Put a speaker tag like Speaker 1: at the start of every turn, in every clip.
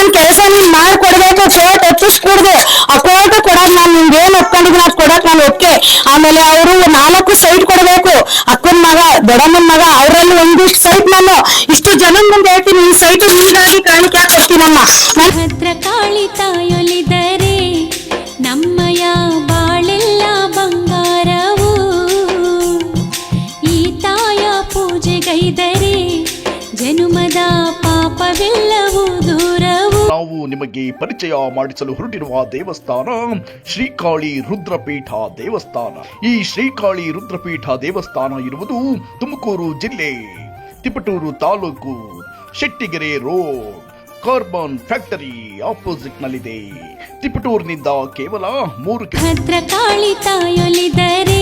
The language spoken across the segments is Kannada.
Speaker 1: ನನ್ ಕೆಲಸ ನೀನ್ ಮಾಡ್ಕೊಡ್ಬೇಕು ಕೋರ್ಟ್ ಒಪ್ಪಿಸ್ಕೊಡ್ದೆ ಆ ಕೋರ್ಟ್ ಕೊಡೋದ್ ನಾನ್ ನಿಮ್ಗೆ ಏನ್ ಒಪ್ಕೊಂಡಿದ್ದೀನಿ ಅದ್ ಕೊಡಕ್ ನಾನು ಒಪ್ಕೆ ಆಮೇಲೆ ಅವರು ನಾಲ್ಕು ಸೈಟ್ ಕೊಡಬೇಕು. ಅಕ್ಕನ ಮಗ, ದೊಡ್ಡಮ್ಮನ ಮಗ, ಅವರಲ್ಲಿ ಒಂದಿಷ್ಟು ಸೈಟ್ ನಾನು. ಇಷ್ಟು ಜನ ಮುಂದೆ ಹೇಳ್ತೀನಿ, ಈ ಸೈಟ್ ನೀನಾಗಿ ಕಾಣಿಕೆ ಕೊಡ್ತೀನಮ್ಮ
Speaker 2: ಭದ್ರಕಾಳಿ ತಾಯೊಲಿದರೆ ನಮ್ಮಯ ಬಾಳೆಲ್ಲ ಬಂಗಾರವು. ಈ ತಾಯ ಪೂಜೆಗೈದರೆ ಜನುಮದ
Speaker 3: ಪಾಪವಿಲ್ಲ ನಿಮಗೆ ಪರಿಚಯ ಮಾಡಿಸಲು ಹೊರಟಿರುವ ದೇವಸ್ಥಾನ ಶ್ರೀಕಾಳಿ ರುದ್ರಪೀಠ ದೇವಸ್ಥಾನ. ಈ ಶ್ರೀಕಾಳಿ ರುದ್ರಪೀಠ ದೇವಸ್ಥಾನ ಇರುವುದು ತುಮಕೂರು ಜಿಲ್ಲೆ, Tiptur taluk, Shettigere road, carbon factory opposite ನಲ್ಲಿದೆ ತಿಪಟೂರಿನಿಂದ ಕೇವಲ ಮೂರು
Speaker 2: ಭದ್ರಕಾಳಿ ತಾಯೊಲಿದರೆ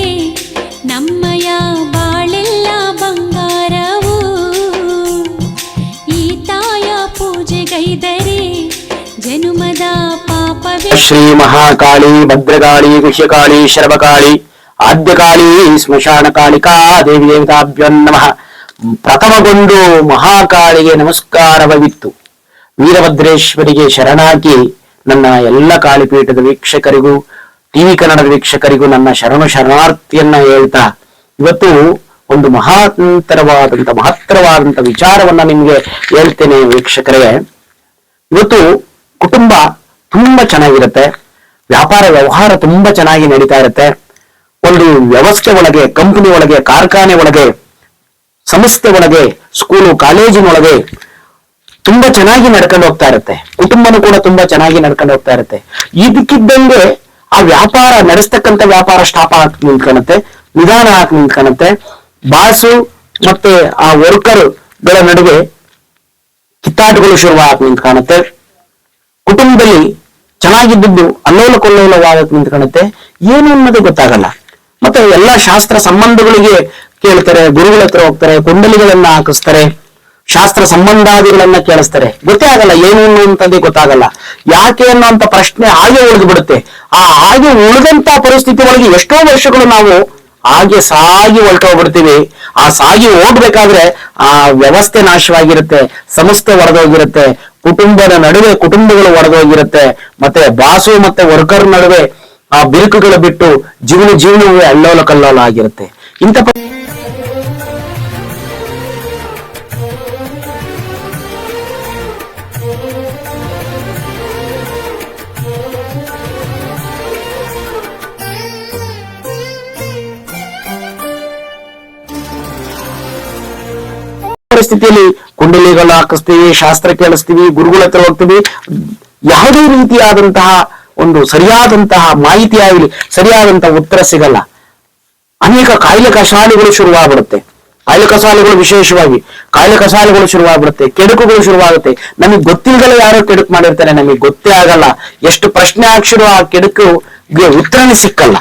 Speaker 4: ಶ್ರೀ ಮಹಾಕಾಳಿ ಭದ್ರಕಾಳಿ ಕುಶ್ಯಕಾಳಿ ಶರಭಕಾಳಿ, ಆದ್ಯಕಾಳಿ ಸ್ಮಶಾನ ಕಾಳಿಕಾ ದೇವಿ ದೇವತಾಭ್ಯೋ ನಮಃ. ಪ್ರಥಮಗೊಂಡು ಮಹಾಕಾಳಿಗೆ ನಮಸ್ಕಾರವಿತ್ತು ವೀರಭದ್ರೇಶ್ವರಿಗೆ ಶರಣಾಗಿ ನನ್ನ ಎಲ್ಲ ಕಾಳಿಪೀಠದ ವೀಕ್ಷಕರಿಗೂ, ಟಿವಿ ಕನ್ನಡದ ವೀಕ್ಷಕರಿಗೂ ನನ್ನ ಶರಣು ಶರಣಾರ್ಥಿಯನ್ನ ಹೇಳ್ತಾ, ಇವತ್ತು ಒಂದು ಮಹಾಂತರವಾದಂತ, ಮಹತ್ತರವಾದಂತ ವಿಚಾರವನ್ನ ನಿಮ್ಗೆ ಹೇಳ್ತೇನೆ ವೀಕ್ಷಕರೇ. ಇವತ್ತು ಕುಟುಂಬ ತುಂಬಾ ಚೆನ್ನಾಗಿರುತ್ತೆ. ವ್ಯಾಪಾರ ವ್ಯವಹಾರ ತುಂಬಾ ಚೆನ್ನಾಗಿ ನಡೀತಾ ಇರುತ್ತೆ. ಒಂದು ವ್ಯವಸ್ಥೆ ಒಳಗೆ ಕಂಪನಿ ಒಳಗೆ, ಕಾರ್ಖಾನೆ ಒಳಗೆ, ಸಂಸ್ಥೆ ಒಳಗೆ ಸ್ಕೂಲು ಕಾಲೇಜಿನೊಳಗೆ ತುಂಬಾ ಚೆನ್ನಾಗಿ ನಡ್ಕೊಂಡು ಹೋಗ್ತಾ ಇರುತ್ತೆ. ಕುಟುಂಬನೂ ಕೂಡ ತುಂಬಾ ಚೆನ್ನಾಗಿ ನಡ್ಕೊಂಡು ಹೋಗ್ತಾ ಇರುತ್ತೆ. ಇದಕ್ಕಿದ್ದಂಗೆ ಆ ವ್ಯಾಪಾರ, ನಡೆಸ್ತಕ್ಕಂಥ ವ್ಯಾಪಾರ ಸ್ಟಾಪ್ ಹಾಕಿ ನಿಂತ್ಕೊಳತ್ತೆ ನಿಧಾನ ಹಾಕಿ ನಿಂತ್ಕೊಳತ್ತೆ ಬಾಸು ಮತ್ತೆ ಆ ವರ್ಕರ್ಗಳ ನಡುವೆ ಕಿತ್ತಾಟಗಳು ಶುರುವಾಗಿ ನಿಂತು ಕಾಣುತ್ತೆ ಕುಟುಂಬದಲ್ಲಿ ಚೆನ್ನಾಗಿದ್ದು ಅಲ್ಲೋಲ ಕೊಲ್ಲೋಲವಾಗುತ್ತೆ ನಿಂತ್ಕೊಳ್ಳುತ್ತೆ ಏನು ಅನ್ನೋದು ಗೊತ್ತಾಗಲ್ಲ. ಮತ್ತೆ ಎಲ್ಲಾ ಶಾಸ್ತ್ರ ಸಂಬಂಧಗಳಿಗೆ ಕೇಳ್ತಾರೆ, ಗುರುಗಳ ಹತ್ರ ಹೋಗ್ತಾರೆ, ಕುಂಡಲಿಗಳನ್ನ ಹಾಕಿಸ್ತಾರೆ, ಶಾಸ್ತ್ರ ಸಂಬಂಧಾದಿಗಳನ್ನ ಕೇಳಿಸ್ತಾರೆ. ಗೊತ್ತೇ ಆಗಲ್ಲ ಏನು ಅನ್ನುವಂಥದ್ದೇ ಗೊತ್ತಾಗಲ್ಲ. ಯಾಕೆ ಅನ್ನೋಂಥ ಪ್ರಶ್ನೆ ಹಾಗೆ ಉಳಿದು ಬಿಡುತ್ತೆ ಆ ಹಾಗೆ ಉಳಿದಂತ ಪರಿಸ್ಥಿತಿ ಒಳಗೆ ಎಷ್ಟೋ ವರ್ಷಗಳು ನಾವು ಹಾಗೆ ಸಾಗಿ ಹೊರಟೋಗ್ಬಿಡ್ತೀವಿ ಆ ಸಾಗಿ ಹೋಗ್ಬೇಕಾದ್ರೆ ಆ ವ್ಯವಸ್ಥೆ ನಾಶವಾಗಿರುತ್ತೆ ಸಂಸ್ಥೆ ಒಡೆದೋಗಿರುತ್ತೆ ಕುಟುಂಬದ ನಡುವೆ ಕುಟುಂಬಗಳು ಒಡೆದೋಗಿರುತ್ತೆ. ಮತ್ತೆ ಬಾಸು ಮತ್ತೆ ವರ್ಕರ್ ನಡುವೆ ಆ ಬಿರುಕುಗಳು ಬಿಟ್ಟು ಜೀವನ ಜೀವನವೇ ಅಲ್ಲೋಲ ಕಲ್ಲೋಲ ಆಗಿರುತ್ತೆ. ಇಂಥ ಪರಿಸ್ಥಿತಿಯಲ್ಲಿ ಕುಂಡಲಿಗಳು ಹಾಕಿಸ್ತೀವಿ, ಶಾಸ್ತ್ರ ಕೇಳಿಸ್ತೀವಿ, ಗುರುಗಳ ಹತ್ರ ಹೋಗ್ತೀವಿ. ಯಾವುದೇ ರೀತಿಯಾದಂತಹ ಒಂದು ಸರಿಯಾದಂತಹ ಮಾಹಿತಿ ಆಗಲಿ ಸರಿಯಾದಂತಹ ಉತ್ತರ ಸಿಗಲ್ಲ. ಅನೇಕ ಕಾಯಿಲೆ ಕಸಾಲೆಗಳು ಶುರುವಾಗ್ಬಿಡುತ್ತೆ. ಕಾಯಿಲೆ ಕಸಾಲೆಗಳು ವಿಶೇಷವಾಗಿ ಕಾಯಿಲೆ ಕಸಾಲೆಗಳು ಶುರುವಾಗ್ಬಿಡುತ್ತೆ, ಕೆಡುಕುಗಳು ಶುರುವಾಗುತ್ತೆ. ನಮಗೆ ಗೊತ್ತಿಲ್ಲದಲ್ಲ ಯಾರೋ ಕೆಡುಕು ಮಾಡಿರ್ತಾರೆ, ನಮಗೆ ಗೊತ್ತೇ ಆಗಲ್ಲ. ಎಷ್ಟು ಪ್ರಶ್ನೆ ಹಾಕ್ಸಿರೋ ಆ ಕೆಡುಕು ಉತ್ತರನೇ ಸಿಕ್ಕಲ್ಲ.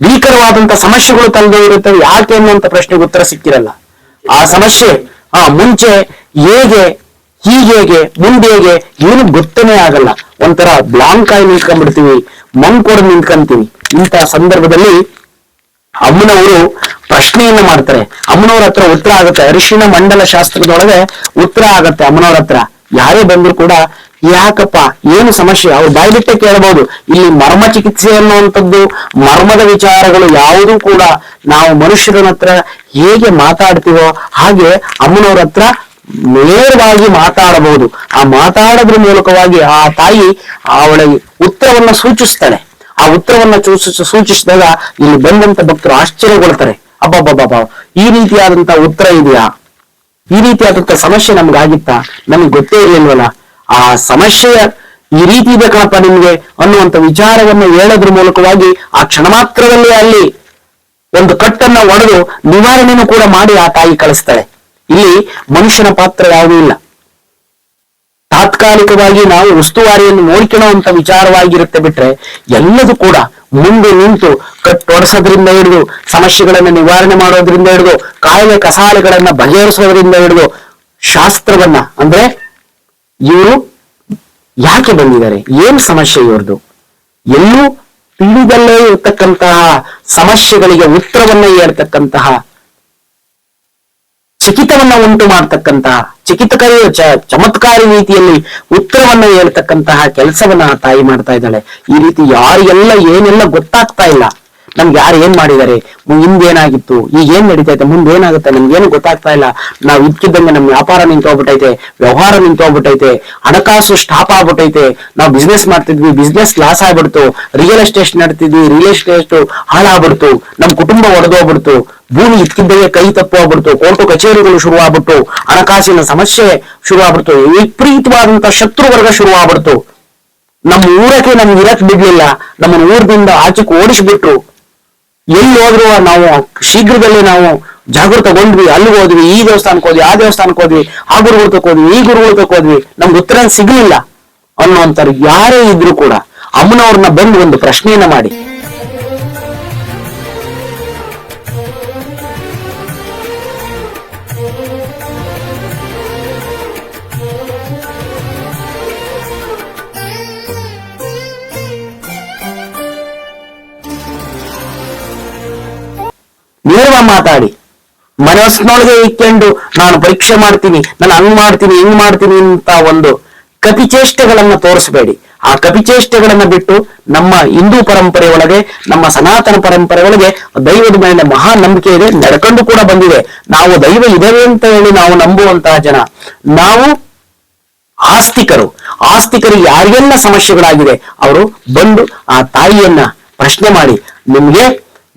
Speaker 4: ಭೀಕರವಾದಂತಹ ಸಮಸ್ಯೆಗಳು ತಂದೇ ಇರುತ್ತವೆ ಯಾಕೆ ಅನ್ನುವಂತ ಪ್ರಶ್ನೆಗೆ ಉತ್ತರ ಸಿಕ್ಕಿರಲ್ಲ. ಆ ಸಮಸ್ಯೆ, ಆ ಮುಂಚೆ ಹೇಗೆ, ಹೀಗೇಗೆ ಮುಂದೆ ಹೇಗೆ ಏನು ಗೊತ್ತನೇ ಆಗಲ್ಲ. ಒಂಥರ ಬ್ಲಾಂಕ್ ಆಗಿ ನಿಂತ್ಕೊಂಡ್ಬಿಡ್ತೀವಿ ಮಂಕೋಡ್ ನಿಂತ್ಕೊಂತೀವಿ. ಇಂಥ ಸಂದರ್ಭದಲ್ಲಿ ಅಮ್ಮನವರು ಪ್ರಶ್ನೆಯನ್ನ ಮಾಡ್ತಾರೆ. ಅಮ್ಮನವ್ರ ಹತ್ರ ಉತ್ತರ ಆಗುತ್ತೆ. ಅರಿಶಿಣ ಮಂಡಲ ಶಾಸ್ತ್ರದೊಳಗೆ ಉತ್ತರ ಆಗತ್ತೆ ಅಮ್ಮನವ್ರ ಹತ್ರ. ಯಾರೇ ಬಂದ್ರು ಕೂಡ ಯಾಕಪ್ಪ? ಏನು ಸಮಸ್ಯೆ? ಅವ್ರು ಬಾಯ್ಬಿಟ್ಟೆ ಕೇಳಬಹುದು ಇಲ್ಲಿ ಮರ್ಮ ಚಿಕಿತ್ಸೆ ಅನ್ನುವಂಥದ್ದು, ಮರ್ಮದ ವಿಚಾರಗಳು ಯಾವುದೂ ಕೂಡ ನಾವು ಮನುಷ್ಯರ ಹತ್ರ ಹೇಗೆ ಮಾತಾಡ್ತೀವೋ ಹಾಗೆ ಅಮ್ಮನವ್ರ ಹತ್ರ ನೇರವಾಗಿ ಮಾತಾಡಬಹುದು. ಆ ಮಾತಾಡೋದ್ರ ಮೂಲಕವಾಗಿ ಆ ತಾಯಿ ಅವಳ ಉತ್ತರವನ್ನ ಸೂಚಿಸ್ತಾಳೆ. ಆ ಉತ್ತರವನ್ನ ಸೂಚಿಸ, ಸೂಚಿಸಿದಾಗ ಇಲ್ಲಿ ಬಂದಂತ ಭಕ್ತರು ಆಶ್ಚರ್ಯಗೊಳ್ತಾರೆ. ಅಬ್ಬಬ್ಬಬ್ಬ ಈ ರೀತಿಯಾದಂತ ಉತ್ತರ ಇದೆಯಾ? ಈ ರೀತಿಯಾದಂತ ಸಮಸ್ಯೆ ನಮ್ಗಾಗಿತ್ತಾ? ನಮ್ಗೆ ಗೊತ್ತೇ ಇರ್ಲಿಲ್ವಲ್ಲ. ಆ ಸಮಸ್ಯೆಯ ಈ ರೀತಿ ಇದೆ ಕಣಪ್ಪ ನಿಮ್ಗೆ ಅನ್ನುವಂತ ವಿಚಾರವನ್ನು ಹೇಳೋದ್ರ ಮೂಲಕವಾಗಿ ಆ ಕ್ಷಣ ಮಾತ್ರದಲ್ಲಿ ಅಲ್ಲಿ ಒಂದು ಕಟ್ಟನ್ನ ಒಡೆದು ನಿವಾರಣೆಯನ್ನು ಕೂಡ ಮಾಡಿ ಆ ತಾಯಿ ಕಳಿಸ್ತಾಳೆ. ಇಲ್ಲಿ ಮನುಷ್ಯನ ಪಾತ್ರ ಯಾವುದೂ ಇಲ್ಲ. ತಾತ್ಕಾಲಿಕವಾಗಿ ನಾವು ಉಸ್ತುವಾರಿಯನ್ನು ನೋಡ್ಕೊಳ್ಳುವಂತ ವಿಚಾರವಾಗಿರುತ್ತೆ ಬಿಟ್ರೆ ಎಲ್ಲದೂ ಕೂಡ ಮುಂದೆ ನಿಂತು ಕಟ್ಟೊಡಿಸೋದ್ರಿಂದ ಹಿಡಿದು ಸಮಸ್ಯೆಗಳನ್ನ ನಿವಾರಣೆ ಮಾಡೋದ್ರಿಂದ ಹಿಡಿದು ಕಾಯಿಲೆ ಕಸಾಲೆಗಳನ್ನ ಬಗೆಹರಿಸೋದ್ರಿಂದ ಹಿಡಿದು ಶಾಸ್ತ್ರವನ್ನ ಅಂದ್ರೆ ಇವರು ಯಾಕೆ ಬಂದಿದ್ದಾರೆ? ಏನ್ ಸಮಸ್ಯೆ ಇವ್ರದ್ದು ಎಲ್ಲೂ ತಿಳಿದಲ್ಲೇ ಇರತಕ್ಕಂತಹ ಸಮಸ್ಯೆಗಳಿಗೆ ಉತ್ತರವನ್ನ ಹೇಳ್ತಕ್ಕಂತಹ ಚಕಿತವನ್ನ ಉಂಟು ಮಾಡ್ತಕ್ಕಂತಹ ಚಿಕಿತ್ಕರು ಚಮತ್ಕಾರಿ ರೀತಿಯಲ್ಲಿ ಉತ್ತರವನ್ನ ಹೇಳ್ತಕ್ಕಂತಹ ಕೆಲಸವನ್ನ ಆ ತಾಯಿ ಮಾಡ್ತಾ ಇದ್ದಾಳೆ. ಈ ರೀತಿ ಯಾರಿಗೆಲ್ಲ ಏನೆಲ್ಲ ಗೊತ್ತಾಗ್ತಾ ಇಲ್ಲ ನಮ್ಗೆ ಯಾರು ಏನ್ ಮಾಡಿದ್ದಾರೆ? ಹಿಂದೆ ಏನಾಗಿತ್ತು? ಈಗ ಏನ್ ನಡೀತಾ ಇದೆ ಮುಂದೆ ಏನಾಗುತ್ತೆ? ನಮ್ಗೆ ಏನು ಗೊತ್ತಾಗ್ತಾ ಇಲ್ಲ. ನಾವು ಇದ್ಕಿದ್ದಂಗೆ ನಮ್ಮ ವ್ಯಾಪಾರ ನಿಂತೋಗ್ಬಿಟ್ಟೈತೆ ವ್ಯವಹಾರ ನಿಂತೋಗ್ಬಿಟ್ಟೈತೆ ಹಣಕಾಸು ಸ್ಟಾಪ್ ಆಗ್ಬಿಟ್ಟೈತೆ. ನಾವು ಬಿಸ್ನೆಸ್ ಮಾಡ್ತಿದ್ವಿ ಬಿಸ್ನೆಸ್ ಲಾಸ್ ಆಗ್ಬಿಡ್ತು. ರಿಯಲ್ ಎಸ್ಟೇಟ್ ನಡ್ತಿದ್ವಿ ರಿಯಲ್ ಎಸ್ಟೇಟ್ ಹಾಳಾಗ್ಬಿಡ್ತು. ನಮ್ ಕುಟುಂಬ ಒಡೆದೋಗ್ಬಿಡ್ತು. ಭೂಮಿ ಇದ್ಕಿದ್ದಂಗೆ ಕೈ ತಪ್ಪು ಆಗ್ಬಿಡ್ತು. ಕೋರ್ಟು ಕಚೇರಿಗಳು ಶುರು ಆಗ್ಬಿಟ್ಟು ಹಣಕಾಸಿನ ಸಮಸ್ಯೆ ಶುರು ಆಗ್ಬಿಡ್ತು ವಿಪರೀತವಾದಂತ ಶತ್ರು ವರ್ಗ ಶುರು ಆಗ್ಬಿಡ್ತು ನಮ್ಮ ಊರಕ್ಕೆ ನಮ್ಗೆ ಇರಕ್ ಬಿಡ್ಲಿಲ್ಲ. ನಮ್ಮನ್ನ ಊರದಿಂದ ಆಚೆಗೆ ಓಡಿಸ್ಬಿಟ್ರು. ಎಲ್ಲಿ ಹೋದ್ರು ನಾವು ಶೀಘ್ರದಲ್ಲೇ ನಾವು ಜಾಗೃತಗೊಂಡ್ವಿ ಅಲ್ಲಿಗೆ ಹೋದ್ವಿ, ಈ ದೇವಸ್ಥಾನಕ್ಕೆ ಹೋದ್ವಿ, ಆ ದೇವಸ್ಥಾನಕ್ಕೆ ಹೋದ್ವಿ, ಆ ಗುರುಗಳ ಹೋದ್ವಿ, ಈ ಗುರುಗಳ ಹೋದ್ವಿ, ನಮ್ಗೆ ಉತ್ತರ ಸಿಗ್ಲಿಲ್ಲ ಅನ್ನೋಂಥವ್ರು ಯಾರೇ ಇದ್ರು ಕೂಡ ಅಮ್ಮನವ್ರನ್ನ ಬಂದು ಒಂದು ಪ್ರಶ್ನೆಯನ್ನ ಮಾಡಿ. ನೇರವಾಗಿ ಮಾತಾಡಿ. ಮನಸ್ಸಿನೊಳಗೆ ಇಟ್ಕೊಂಡು ನಾನು ಪರೀಕ್ಷೆ ಮಾಡ್ತೀನಿ, ನಾನು ಹಂಗ್ ಮಾಡ್ತೀನಿ, ಹಿಂಗ್ ಮಾಡ್ತೀನಿ ಅಂತ ಒಂದು ಕಪಿಚೇಷ್ಟೆಗಳನ್ನ ತೋರಿಸಬೇಡಿ. ಆ ಕಪಿಚೇಷ್ಟೆಗಳನ್ನ ಬಿಟ್ಟು ನಮ್ಮ ಹಿಂದೂ ಪರಂಪರೆ ಒಳಗೆ ನಮ್ಮ ಸನಾತನ ಪರಂಪರೆ ಒಳಗೆ ದೈವದ ಮೇಲೆ ಮಹಾ ನಂಬಿಕೆ ಇದೆ, ನಡ್ಕೊಂಡು ಕೂಡ ಬಂದಿದೆ. ನಾವು ದೈವ ಇದೇವೆ ಅಂತ ಹೇಳಿ ನಾವು ನಂಬುವಂತಹ ಜನ. ನಾವು ಆಸ್ತಿಕರು. ಆಸ್ತಿಕರು ಯಾರಿಗೆಲ್ಲ ಸಮಸ್ಯೆಗಳಾಗಿದೆ, ಅವರು ಬಂದು ಆ ತಾಯಿಯನ್ನ ಪ್ರಶ್ನೆ ಮಾಡಿ, ನಿಮ್ಗೆ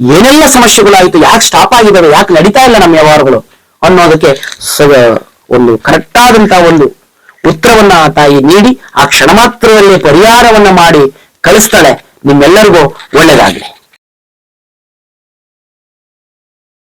Speaker 4: ಏನೆಲ್ಲ ಸಮಸ್ಯೆಗಳಾಯಿತು, ಯಾಕೆ ಸ್ಟಾಪ್ ಆಗಿದ್ದಾವೆ ಯಾಕೆ ನಡೀತಾ ಇಲ್ಲ ನಮ್ಮ ವ್ಯವಹಾರಗಳು ಅನ್ನೋದಕ್ಕೆ ಒಂದು ಕರೆಕ್ಟ್ ಒಂದು ಉತ್ತರವನ್ನ ಆ ತಾಯಿ ನೀಡಿ, ಆ ಕ್ಷಣ ಮಾತ್ರದಲ್ಲಿ ಪರಿಹಾರವನ್ನ ಮಾಡಿ ಕಳಿಸ್ತಾಳೆ. ನಿಮ್ಮೆಲ್ಲರಿಗೂ ಒಳ್ಳೇದಾಗ್ಲಿ.